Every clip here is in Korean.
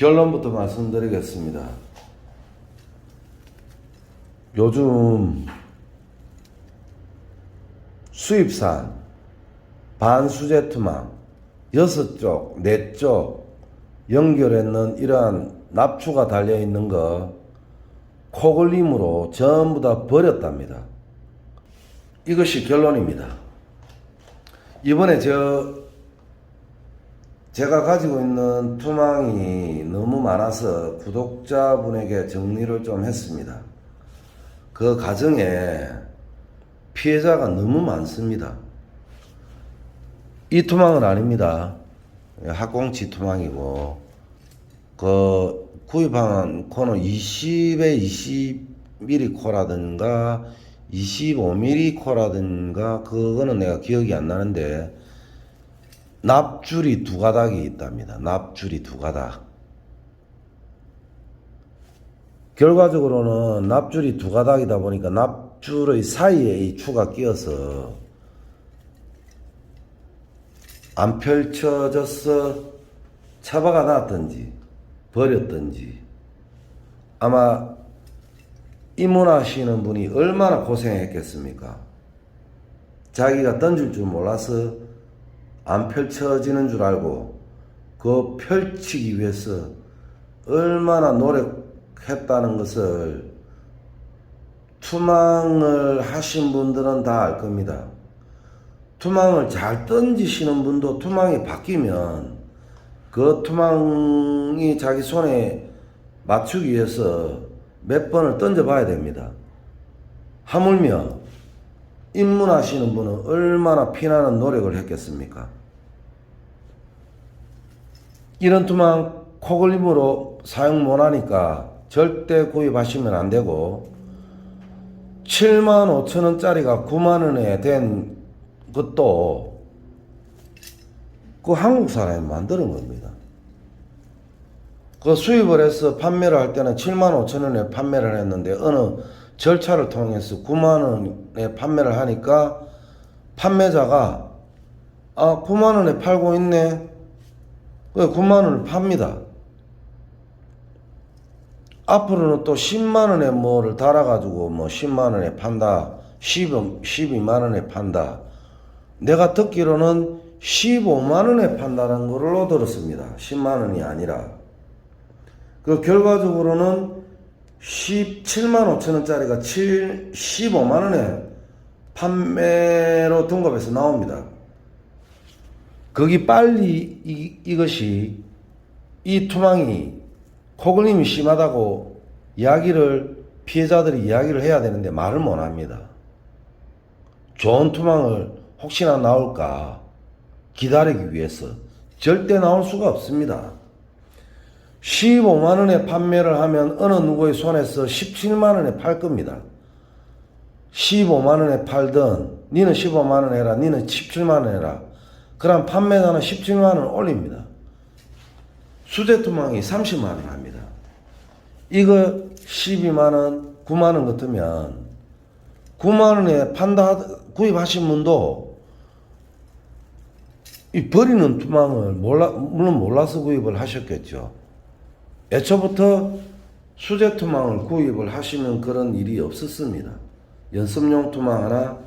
결론부터 말씀드리겠습니다. 요즘 수입산 반수제 투망 여섯 쪽, 네 쪽 연결했는 이러한 납추가 달려 있는 거 코걸림으로 전부 다 버렸답니다. 이것이 결론입니다. 이번에 저 제가 가지고 있는 투망이 너무 많아서 구독자분에게 정리를 좀 했습니다. 그 과정에 피해자가 너무 많습니다. 이 투망은 아닙니다. 학공치 투망이고 그 구입한 코는 20에 20mm 코라든가 25mm 코라든가 그거는 내가 기억이 안 나는데 납줄이 두 가닥이 있답니다. 납줄이 두 가닥. 결과적으로는 납줄이 두 가닥이다 보니까 납줄의 사이에 이 추가 끼어서 안 펼쳐져서 처박아 놨든지 버렸든지 아마 입문하시는 분이 얼마나 고생했겠습니까? 자기가 던질 줄 몰라서 안 펼쳐지는 줄 알고 그 펼치기 위해서 얼마나 노력했다는 것을 투망을 하신 분들은 다 알 겁니다. 투망을 잘 던지시는 분도 투망이 바뀌면 그 투망이 자기 손에 맞추기 위해서 몇 번을 던져봐야 됩니다. 하물며 입문하시는 분은 얼마나 피나는 노력을 했겠습니까? 이런 투망 코걸림으로 사용 못하니까 절대 구입하시면 안 되고 7만 5천 원짜리가 9만 원에 된 것도 그 한국 사람이 만드는 겁니다. 그 수입을 해서 판매를 할 때는 7만 5천 원에 판매를 했는데 어느 절차를 통해서 9만 원에 판매를 하니까 판매자가 아 9만 원에 팔고 있네. 그 9만 원을 팝니다. 앞으로는 또 10만 원에 뭐를 달아가지고 뭐 10만 원에 판다. 10, 12만 원에 판다. 내가 듣기로는 15만 원에 판다는 걸로 들었습니다. 10만 원이 아니라. 그 결과적으로는 17만 5천 원짜리가 7, 15만 원에 판매로 등급해서 나옵니다. 거기 빨리 이, 이것이 이 투망이 코걸림이 심하다고 이야기를 피해자들이 이야기를 해야 되는데 말을 못 합니다. 좋은 투망을 혹시나 나올까 기다리기 위해서 절대 나올 수가 없습니다. 15만 원에 판매를 하면 어느 누구의 손에서 17만 원에 팔 겁니다. 15만 원에 팔든 니는 15만 원 해라 니는 17만 원 해라 그럼 판매자는 17만 원 올립니다. 수제투망이 30만 원 합니다. 이거 12만 원, 9만 원 같으면 9만 원에 판다 구입하신 분도 이 버리는 투망을 몰라 물론 몰라서 구입을 하셨겠죠. 애초부터 수제 투망을 구입을 하시면 그런 일이 없었습니다. 연습용 투망 하나,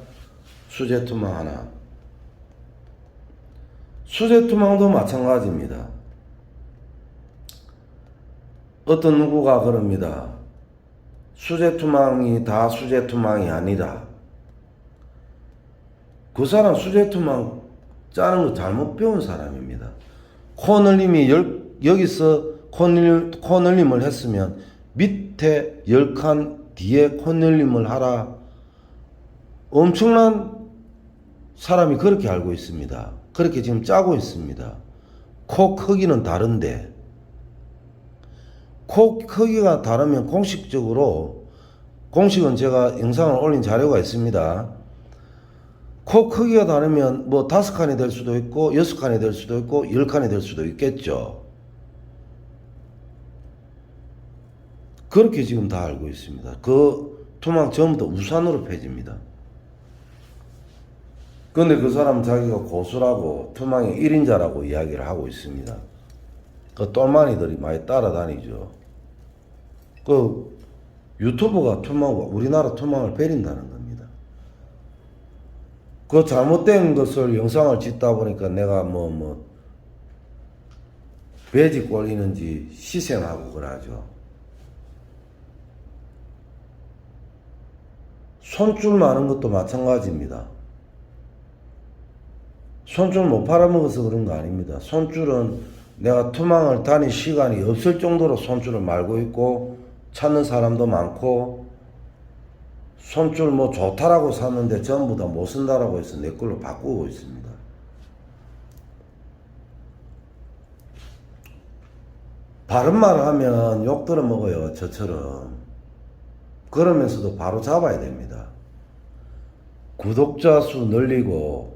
수제 투망 하나. 수제 투망도 마찬가지입니다. 어떤 누구가 그럽니다. 수제 투망이 다 수제 투망이 아니다. 그 사람 수제 투망 짜는 거 잘못 배운 사람입니다. 코늘림이 열, 여기서 코늘, 코늘림을 했으면 밑에 열 칸 뒤에 코늘림을 하라. 엄청난 사람이 그렇게 알고 있습니다. 그렇게 지금 짜고 있습니다. 코 크기는 다른데 코 크기가 다르면 공식적으로 공식은 제가 영상을 올린 자료가 있습니다. 코 크기가 다르면 뭐 다섯 칸이 될 수도 있고 여섯 칸이 될 수도 있고 열 칸이 될 수도 있겠죠. 그렇게 지금 다 알고 있습니다. 그 투망 전부 다 우산으로 펴집니다. 그런데 그 사람 자기가 고수라고 투망의 1인자라고 이야기를 하고 있습니다. 그 똘마니들이 많이 따라다니죠. 그 유튜브가 투망, 우리나라 투망을 베린다는 겁니다. 그 잘못된 것을 영상을 찍다 보니까 내가 뭐, 뭐, 배지 꼴리는지 시샘하고 그러죠. 손줄 많은 것도 마찬가지입니다. 손줄 못 팔아먹어서 그런 거 아닙니다. 손줄은 내가 투망을 다닐 시간이 없을 정도로 손줄을 말고 있고 찾는 사람도 많고 손줄 뭐 좋다라고 샀는데 전부 다 못 쓴다라고 해서 내 걸로 바꾸고 있습니다. 바른 말 하면 욕 들어 먹어요, 저처럼. 그러면서도 바로 잡아야 됩니다. 구독자 수 늘리고,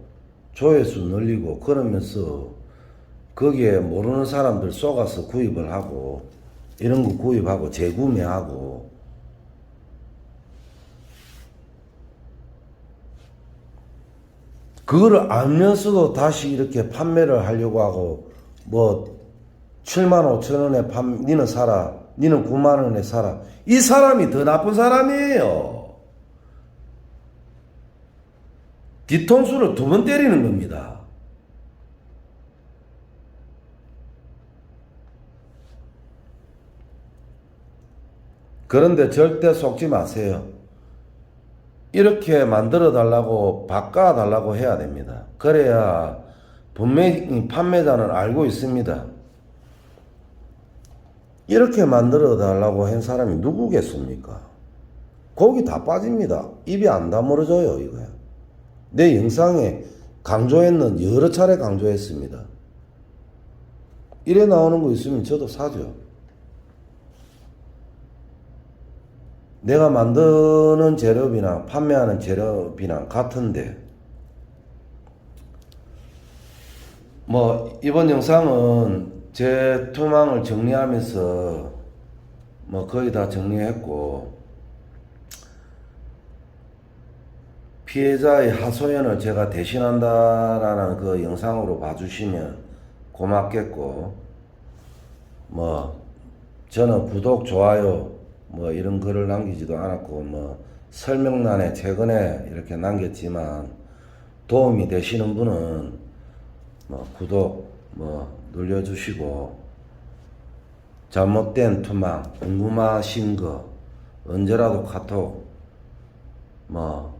조회수 늘리고, 그러면서 거기에 모르는 사람들 쏘가서 구입을 하고, 이런 거 구입하고, 재구매하고, 그거를 알면서도 다시 이렇게 판매를 하려고 하고, 뭐, 7만 5천 원에 판, 니는 사라. 니는 9만 원에 사라. 이 사람이 더 나쁜 사람이에요. 뒤통수를 두 번 때리는 겁니다. 그런데 절대 속지 마세요. 이렇게 만들어 달라고 바꿔 달라고 해야 됩니다. 그래야 분명히 판매자는 알고 있습니다. 이렇게 만들어 달라고 한 사람이 누구겠습니까? 고기 다 빠집니다. 입이 안 다물어져요, 이거야. 내 영상에 강조했는 여러 차례 강조했습니다. 이래 나오는 거 있으면 저도 사죠. 내가 만드는 재료비나 판매하는 재료비나 같은데, 뭐, 이번 영상은 제 투망을 정리하면서 뭐 거의 다 정리했고, 피해자의 하소연을 제가 대신한다라는 그 영상으로 봐주시면 고맙겠고, 뭐, 저는 구독, 좋아요, 뭐 이런 글을 남기지도 않았고, 뭐, 설명란에 최근에 이렇게 남겼지만, 도움이 되시는 분은 뭐 구독, 뭐 눌러주시고, 잘못된 투망, 궁금하신 거, 언제라도 카톡, 뭐,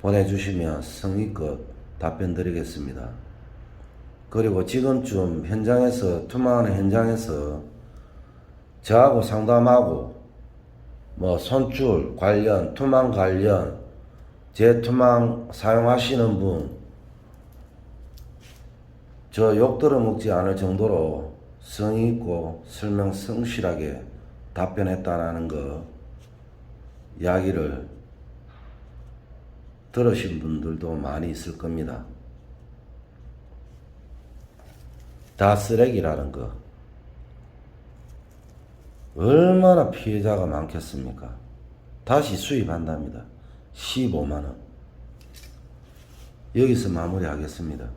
보내주시면 성의껏 답변 드리겠습니다. 그리고 지금쯤 현장에서, 투망하는 현장에서 저하고 상담하고, 뭐, 손줄 관련, 투망 관련, 제 투망 사용하시는 분, 저 욕 들어먹지 않을 정도로 성의 있고 설명 성실하게 답변했다라는 거 이야기를 들으신 분들도 많이 있을 겁니다. 다 쓰레기라는 거. 얼마나 피해자가 많겠습니까? 다시 수입한답니다. 15만원. 여기서 마무리하겠습니다.